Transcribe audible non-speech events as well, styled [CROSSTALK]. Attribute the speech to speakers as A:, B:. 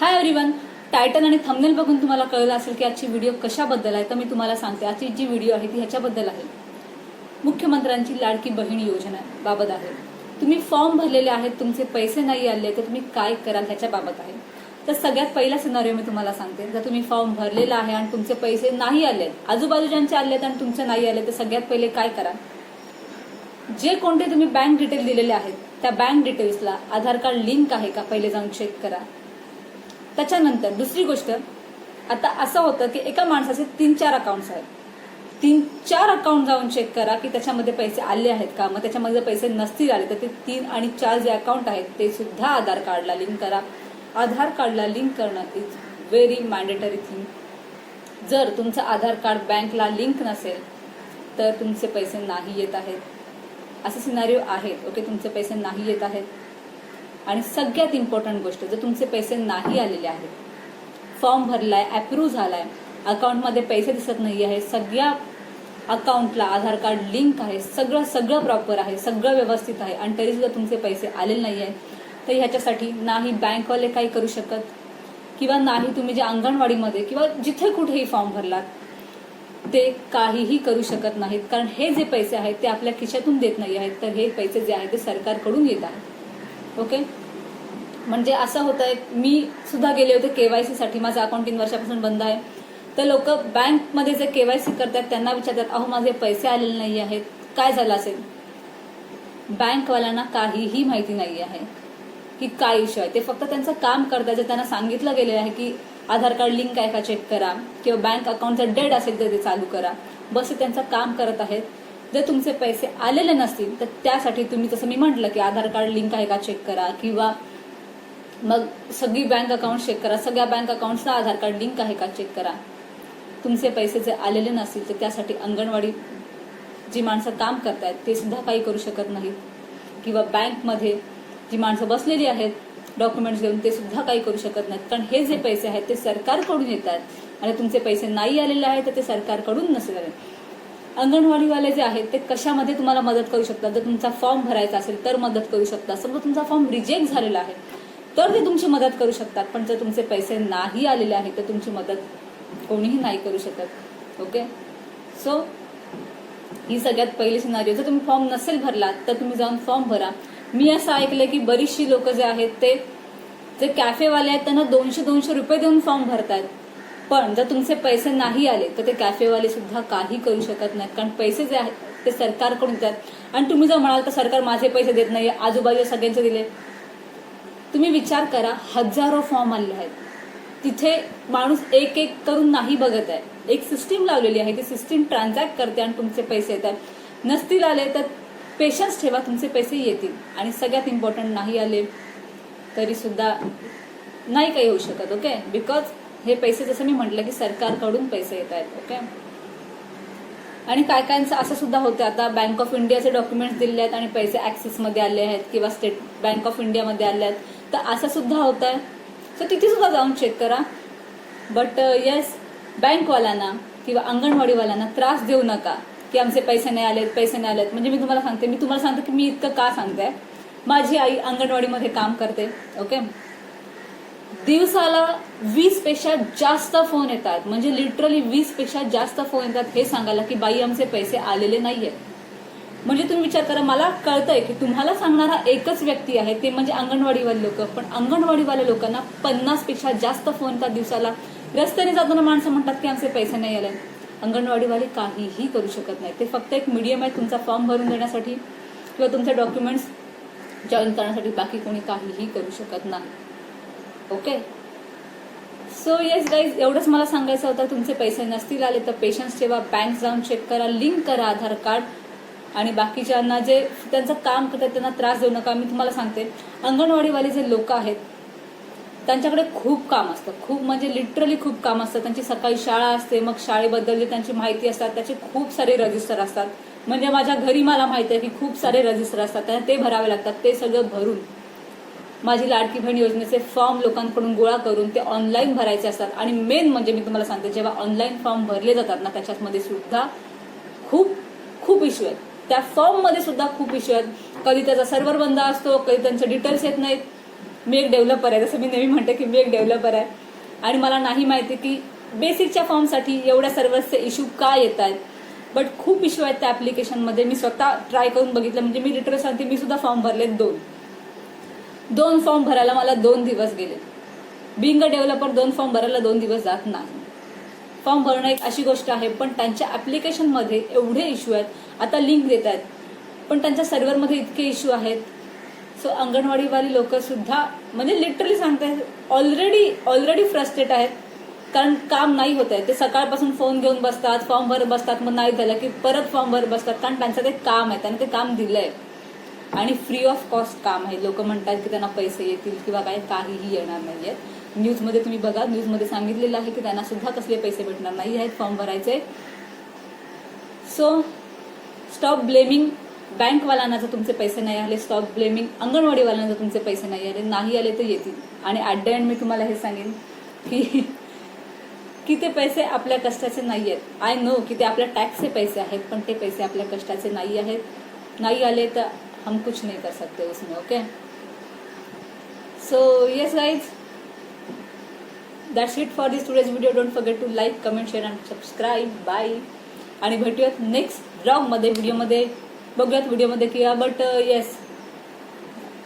A: हाय everyone title आणि thumbnail बघून तुम्हाला कळलं असेल की आजची व्हिडिओ कशाबद्दल आहे तर मी तुम्हाला सांगते. आजची जी व्हिडिओ आहे ती ह्याच्याबद्दल आहे. मुख्यमंत्र्यांची लाडकी बहीण योजना बाबत आहे. तुम्ही फॉर्म भरलेले आहेत तुमचे पैसे नाही आले तर तुम्ही काय कराल ह्याच्या बाबत आहे. तर सगळ्यात पहिला सिनारिओ मी तुम्हाला सांगते. जर तुम्ही फॉर्म भरलेला आहे आणि तुमचे पैसे नाही आले आजूबाजूच्यांचे आले आणि तुमचे नाही आले तर सगळ्यात पहिले काय करा? जे कोणते तुम्ही बँक डिटेल दिलेले आहेत त्या बँक डिटेल्सला आधार कार्ड लिंक आहे का? पहिले जाऊन चेक करा. त्याच्यानंतर दुसरी गोष्ट आता असं होतं की एका माणसाचे तीन चार अकाउंट्स आहेत. तीन चार अकाउंट जाऊन चेक करा की त्याच्यामध्ये पैसे आले आहेत का? मग त्याच्यामध्ये पैसे नसतील आले तर ते तीन आणि चार जे अकाउंट आहेत ते सुद्धा आधार कार्डला लिंक करा. आधार कार्डला लिंक करणं इज व्हेरी मॅन्डेटरी थिंग जर तुमचं आधार कार्ड बँकला लिंक नसेल तर तुमचे पैसे नाही येत आहेत. असे सिनारिओ आहेत ओके तुमचे पैसे नाही येत आहेत. आणि सगळ्यात इम्पॉर्टंट गोष्ट जर तुमचे पैसे नाही आलेले आहेत फॉर्म भरलाय अप्रूव्ह झालाय अकाउंटमध्ये पैसे दिसत नाही आहे सगळ्या अकाउंटला आधार कार्ड लिंक आहे सगळं सगळं प्रॉपर आहे सगळं व्यवस्थित आहे आणि तरी सुद्धा तुमचे पैसे आलेले नाही आहेत तर ह्याच्यासाठी नाही बँकवाले काही करू शकत. किंवा नाही तुम्ही जे अंगणवाडीमध्ये किंवा जिथे कुठेही फॉर्म भरलात ते काहीही करू शकत नाहीत. कारण हे जे पैसे आहेत ते आपल्या खिशातून देत नाही आहेत तर हे पैसे जे आहेत ते सरकारकडून येत आहेत. ओके म्हणजे असं होत आहे मी सुद्धा गेले होते केवायसी साठी माझं अकाउंट तीन वर्षापासून बंद आहे. तर लोक बँकमध्ये जे केवायसी करतात त्यांना विचारतात अहो माझे पैसे आलेले नाही आहेत काय झालं असेल? बँकवाल्यांना काहीही माहिती नाही आहे की काय इश्यू आहे. ते फक्त त्यांचं काम करतात जे त्यांना सांगितलं गेलेलं आहे की आधार कार्ड लिंक आहे का चेक करा किंवा बँक अकाउंट जर डेड असेल तर ते चालू करा. बस ते त्यांचं काम करत आहेत. जर तुमचे पैसे आलेले नसतील तर त्यासाठी तुम्ही जसं मी म्हटलं की आधार कार्ड लिंक आहे का चेक करा किंवा मग सगळी बँक अकाउंट चेक करा. सगळ्या बँक अकाउंट्सला आधार कार्ड लिंक आहे का चेक करा. तुमचे पैसे जर आलेले नसतील तर त्यासाठी अंगणवाडी जी माणसं काम करतायत ते सुद्धा काही करू शकत नाहीत. किंवा बँकमध्ये जी माणसं बसलेली आहेत डॉक्युमेंट्स घेऊन ते सुद्धा काही करू शकत नाहीत. कारण हे जे पैसे आहेत ते सरकारकडून येतात. आणि तुमचे पैसे नाही आलेले आहेत तर ते सरकारकडून नसेल अंगणवाडीवाले जे आहेत ते कशामध्ये तुम्हाला मदत करू शकतात? जर तुमचा फॉर्म भरायचा असेल तर मदत करू शकतात. समजा तुमचा फॉर्म रिजेक्ट झालेला आहे तर ते तुमची मदत करू शकतात. पण जर तुमचे पैसे नाही आलेले आहेत तर तुमची मदत कोणीही नाही करू शकत. ओके सो ही सगळ्यात पहिली सिनारी जर तुम्ही फॉर्म नसेल भरला तर तुम्ही जाऊन फॉर्म भरा. मी असं ऐकलंय की बरीचशी लोक जे आहेत ते जे कॅफेवाले आहेत त्यांना दोनशे दोनशे रुपये देऊन फॉर्म भरतात. पण जर तुमचे पैसे नाही आले तर ते कॅफेवाले सुद्धा काही करू शकत नाहीत. कारण पैसे जे आहेत ते सरकारकडून देतात आणि तुम्ही जर म्हणाल तर सरकार माझे पैसे देत नाही आजूबाजू सगळ्यांचे दिले. तुम्ही विचार करा हजारो फॉर्म आले आहेत. तिथे माणूस एक एक करून नाही बघत आहे. एक सिस्टीम लावलेली आहे. ती सिस्टीम ट्रान्झॅक्ट करते आणि तुमचे पैसे येतात. नसतील आले तर पेशन्स ठेवा तुमचे पैसे येतील. आणि सगळ्यात इम्पॉर्टंट नाही आले तरीसुद्धा नाही काही होऊ शकत ओके बिकॉज हे पैसे जसं मी म्हटलं की सरकारकडून पैसे येत आहेत ओके आणि काय कायचं असं सुद्धा होतं. आता बँक ऑफ इंडियाचे डॉक्युमेंट्स दिले आहेत आणि पैसे ऍक्सिसमध्ये आले आहेत किंवा स्टेट बँक ऑफ इंडियामध्ये आले आहेत. तर असं सुद्धा होत आहे. सो तिथे सुद्धा जाऊन चेक करा. बट येस uh, बँकवाल्यांना किंवा अंगणवाडीवाल्यांना त्रास देऊ नका की आमचे पैसे नाही आलेत पैसे नाही आलेत. म्हणजे मी तुम्हाला सांगते मी तुम्हाला सांगते की मी इतकं का सांगते? माझी आई अंगणवाडीमध्ये काम करते ओके दिवसाला वीसपेक्षा जास्त फोन येतात. म्हणजे लिटरली वीसपेक्षा जास्त फोन येतात हे सांगायला की बाई आमचे पैसे आलेले नाहीये म्हणजे तुम्ही विचार करा मला कळतंय की तुम्हाला सांगणारा एकच व्यक्ती आहे ते म्हणजे अंगणवाडीवाले लोक. पण अंगणवाडीवाल्या लोकांना पन्नासपेक्षा जास्त फोन येतात दिवसाला. रस्त्याने जाताना माणसं म्हणतात की आमचे पैसे नाही आले. अंगणवाडीवाले काहीही करू शकत नाही ते फक्त एक मीडियम आहे तुमचा फॉर्म भरून देण्यासाठी किंवा तुमचे डॉक्युमेंट्स जॉईन करण्यासाठी. बाकी कोणी काहीही करू शकत नाही. ओके सो येस गाईज एवढंच मला सांगायचं होतं. तुमचे पैसे नसतील आले तर पेशन्स ठेवा. बँक जाऊन चेक करा. लिंक करा आधार कार्ड. आणि बाकीच्यांना जे त्यांचं काम करतात त्यांना त्रास देऊ नका. मी तुम्हाला सांगते. अंगणवाडीवाले जे लोक आहेत त्यांच्याकडे खूप काम असतं. खूप म्हणजे लिटरली खूप काम असतं. त्यांची सकाळी शाळा असते मग शाळेबद्दल जे त्यांची माहिती असतात. त्याचे खूप सारे रजिस्टर असतात. म्हणजे माझ्या घरी मला माहिती आहे की खूप सारे रजिस्टर असतात. त्यांना ते भरावे लागतात. ते सगळं भरून. माझी लाडकी बहीण योजनेचे फॉर्म लोकांकडून गोळा करून ते ऑनलाईन भरायचे असतात. आणि मेन म्हणजे मी तुम्हाला सांगते जेव्हा ऑनलाईन फॉर्म भरले जातात ना त्याच्यामध्ये सुद्धा खूप खूप इश्यू आहेत. त्या फॉर्ममध्ये सुद्धा खूप इश्यू आहेत. कधी त्याचा सर्व्हर बंद असतो कधी त्यांचे डिटेल्स येत नाहीत. मी एक डेव्हलपर आहे जसं मी नेहमी म्हणते की मी एक डेव्हलपर आहे. आणि मला नाही माहिती की बेसिकच्या फॉर्मसाठी एवढ्या सर्वचे इश्यू का येत आहेत. बट खूप इश्यू आहेत त्या ॲप्लिकेशनमध्ये मी स्वतः ट्राय करून बघितलं. म्हणजे मी लिटरली सांगते मी सुद्धा फॉर्म भरलेत दोन. दोन फॉर्म भरायला मला दोन दिवस गेले. बिंग डेव्हलपर दोन फॉर्म भरायला दोन दिवस जात नाही. फॉर्म भरणं एक अशी गोष्ट आहे पण त्यांच्या ॲप्लिकेशनमध्ये एवढे इश्यू आहेत. आता लिंक देत आहेत. पण त्यांच्या सर्व्हरमध्ये इतके इश्यू आहेत. सो अंगणवाडीवाली लोकंसुद्धा म्हणजे लिटरली सांगताय ऑलरेडी ऑलरेडी फ्रस्ट्रेट आहेत. कारण काम नाही होत आहे. ते सकाळपासून फोन घेऊन बसतात फॉर्म भरत बसतात मग नाही झालं की परत फॉर्म भरत बसतात. कारण त्यांचं ते काम आहे त्यांनी ते काम दिलं आहे आणि फ्री ऑफ कॉस्ट काम आहे. लोक म्हणतात की त्यांना पैसे येतील किंवा काय काहीही येणार नाही आहेत न्यूजमध्ये तुम्ही बघा न्यूजमध्ये सांगितलेलं आहे की त्यांना सुद्धा कसले पैसे भेटणार नाही. आहेत फॉर्म भरायचे. सो स्टॉप ब्लेमिंग बँकवाल्यांना जर तुमचे पैसे नाही आले स्टॉप ब्लेमिंग अंगणवाडीवाल्यांना जर तुमचे पैसे नाही आले नाही आले तर येतील. आणि ॲट द एंड मी तुम्हाला हे सांगेन की [LAUGHS] की ते पैसे आपल्या कष्टाचे नाही आहेत आय नो की ते आपल्या टॅक्सचे पैसे आहेत पण ते पैसे आपल्या कष्टाचे नाही आहेत. नाही आले तर हम कुछ नहीं कर सकते उसमें okay so yes guys that's it for this today's video don't forget to like comment share and subscribe bye आणि भेटूयात नेक्स्ट ब्लॉगमध्ये व्हिडिओमध्ये बघूयात व्हिडिओमध्ये किंवा बट येस uh,